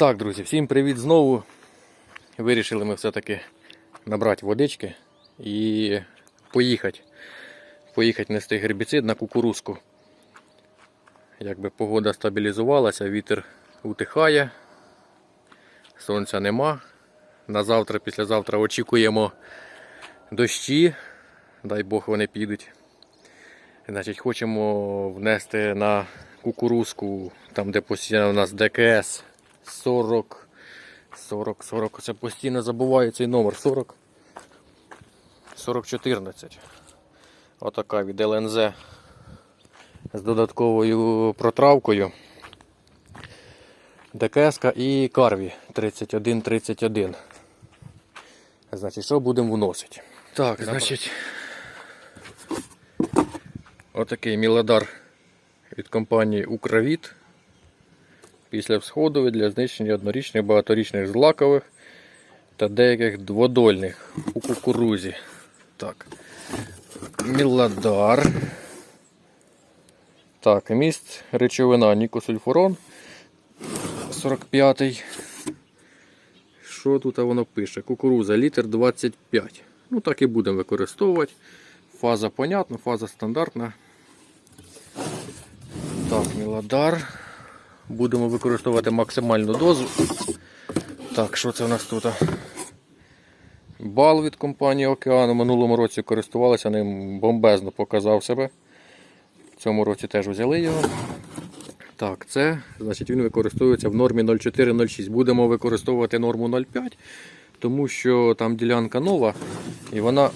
Так, друзі, всім привіт знову. Вирішили ми все-таки набрати водички і поїхати. Поїхати нести гербіцид на кукурузку. Якби погода стабілізувалася, вітер утихає, сонця нема. На завтра, післязавтра очікуємо дощі. Дай Бог вони підуть. Значить, хочемо внести на кукурузку, там де постійно у нас ДКС 40, 40, 40, це постійно забуваю цей номер 40, 4014. Отака від ЛНЗ з додатковою протравкою. ДКС і Карві 3131. Значить, що будемо вносити? Так, значить. Отакий мілодар від компанії Укравіт. Після всходу для знищення однорічних, багаторічних злакових та деяких дводольних у кукурузі. Так. Мілодар. Так, міст речовина Нікосульфурон 45. Що тут воно пише? Кукуруза літр 25. Ну так і будемо використовувати. Фаза понятна, фаза стандартна. Так, мілодар. Будемо використовувати максимальну дозу. Так, що це у нас тут? Бал від компанії Океан. У минулому році користувалися ним бомбезно показав себе. В цьому році теж взяли його. Так, це, значить, він використовується в нормі 0,4-0,6. Будемо використовувати норму 0,5, тому що там ділянка нова і вона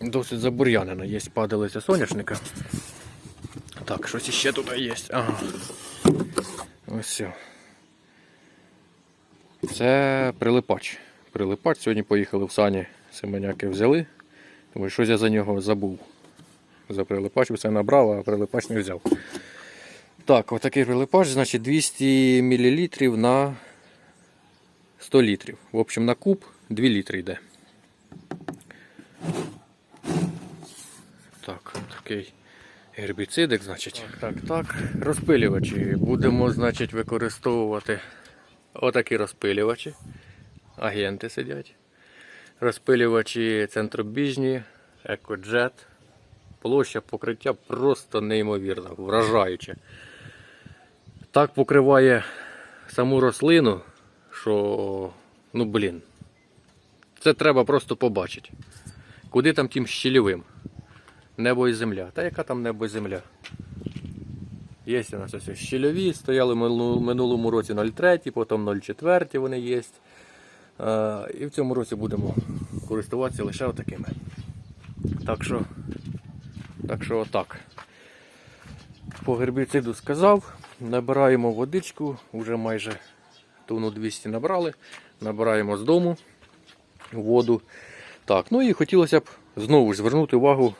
досить забур'янена. Є падалиця соняшника. Так, щось іще тут є. Ага. Ось. Це прилипач. Прилипач. Сьогодні поїхали в сані Семеняки взяли. Тому що я за нього забув. За прилипач все набрав, а прилипач не взяв. Так, отакий прилипач, значить 200 мл на 100 літрів. В общем, на куб 2 літри йде. Так, такий гербіцидик, значить. Так, так, так. Розпилювачі. Будемо, значить, використовувати отакі розпилювачі. Агенти сидять. Розпилювачі центробіжні, екоджет. Площа покриття просто неймовірна, вражаюча. Так покриває саму рослину, що, ну блін, це треба просто побачити. Куди там тим щільовим? Небо і земля. Та яка там небо і земля? Є у нас ось щільові, стояли минулому- році 0,3, потім 0,4 вони є. І в цьому році будемо користуватися лише отакими. Так що, так що отак. По гербіциду сказав, набираємо водичку, вже майже тонну 200 набрали, набираємо з дому воду. Так, ну і хотілося б знову ж звернути увагу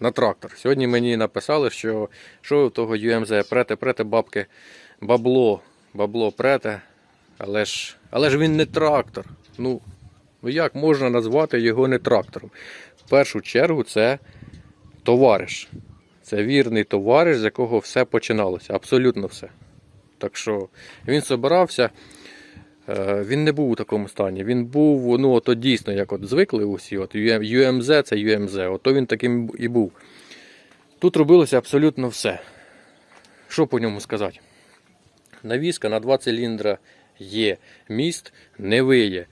на трактор. Сьогодні мені написали, що що у того UMZ прете, прете бабки, бабло, бабло прете, але ж, але ж він не трактор. Ну, ну як можна назвати його не трактором? В першу чергу це товариш. Це вірний товариш, з якого все починалося. Абсолютно все. Так що він собирався. Е, Він не був у такому стані. Він був, ну, ото дійсно, як от звикли усі. От UMZ це UMZ, ото він таким і був. Тут робилося абсолютно все. Що по ньому сказати? Навіска на два циліндра є. Міст не виє.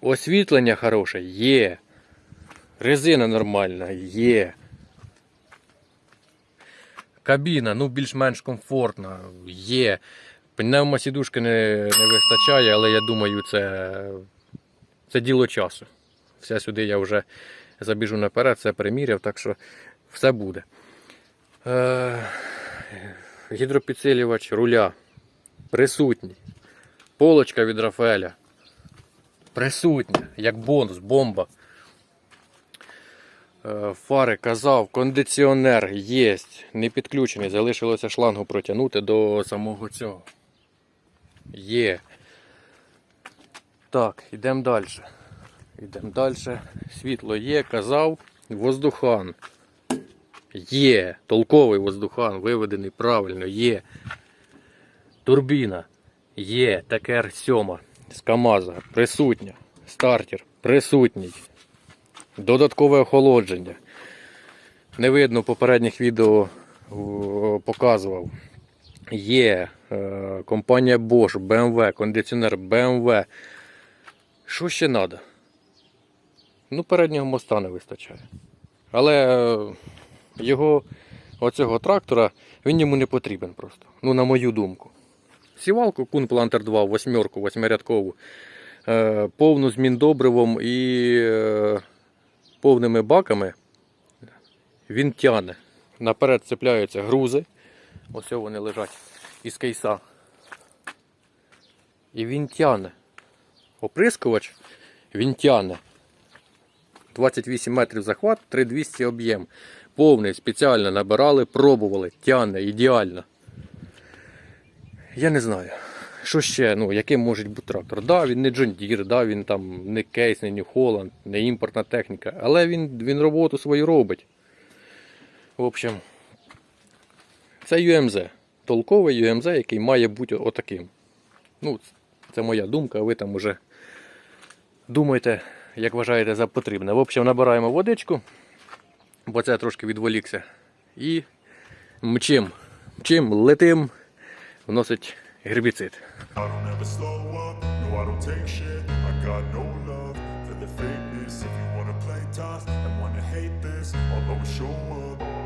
Освітлення хороше є. Резина нормальна є. Кабіна, ну, більш-менш комфортна, є. Пневмосідушки не, не вистачає, але я думаю, це, це діло часу. Все сюди я вже забіжу наперед, все приміряв, так що все буде. Е, гідропідсилювач руля присутній. Полочка від Рафаеля. Присутня, як бонус, бомба. Е, Фари казав, кондиціонер є, не підключений, залишилося шлангу протягнути до самого цього. Є. Так, йдемо далі. Йдемо далі. Світло є, казав, воздухан. Є. Толковий воздухан, виведений правильно, є. Турбіна. Є ТКР 7 з КАМАЗа присутня. Стартер присутній. Додаткове охолодження. Не видно попередніх відео показував. Є е, компанія Bosch, BMW, кондиціонер BMW. Що ще треба? Ну, переднього моста не вистачає. Але е, його оцього трактора він йому не потрібен просто. Ну, на мою думку. Сівалку Кун Плантер 2, восьмерку, восьмирядкову, е, повну з міндобривом і е, повними баками він тяне. Наперед цепляються грузи. Ось вони лежать із кейса. І він тяне. Оприскувач він тяне. 28 метрів захват, 3200 об'єм. Повний, спеціально набирали, пробували, тяне, ідеально. Я не знаю. Що ще, ну, яким може бути трактор? Да, він не Deere, да, він там не кейс, не Holland, не імпортна техніка, але він, він роботу свою робить. В общем, це UMZ. Толковий UMZ, який має бути отаким. Ну, це моя думка, ви там уже думайте, як вважаєте за потрібне. В общем, набираємо водичку, бо це трошки відволікся. І мчим, мчим, летим, вносить гербіцид. Fakeness If show up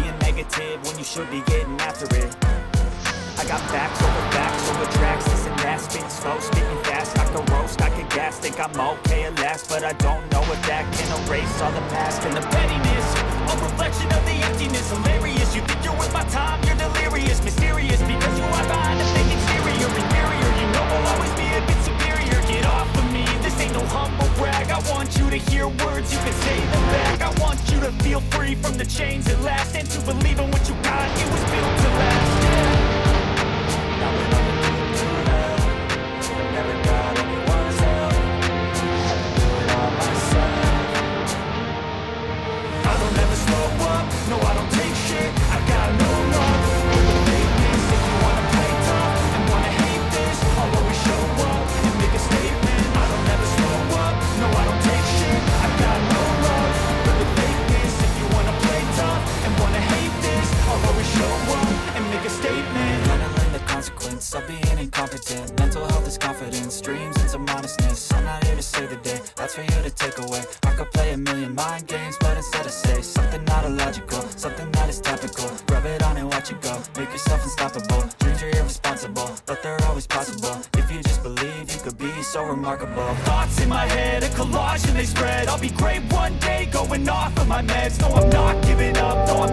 negative when you should be getting after it I got facts over facts over tracks, this and that, spitting slow, spitting fast. I can roast, I can gas, think I'm okay at last, but I don't know if that can erase all the past and the pettiness. A reflection of the emptiness, hilarious. You think you're worth my time, you're delirious, mysterious because you are to feel free from the chains at last and to believe in what you got. It was built to last. Yeah. But instead I say something not illogical, something that is topical. Rub it on and watch it go. Make yourself unstoppable. Dreams are irresponsible, but they're always possible. If you just believe, you could be so remarkable. Thoughts in my head, a collage and they spread I'll be great one day, going off of my meds No, I'm not giving up, no, I'm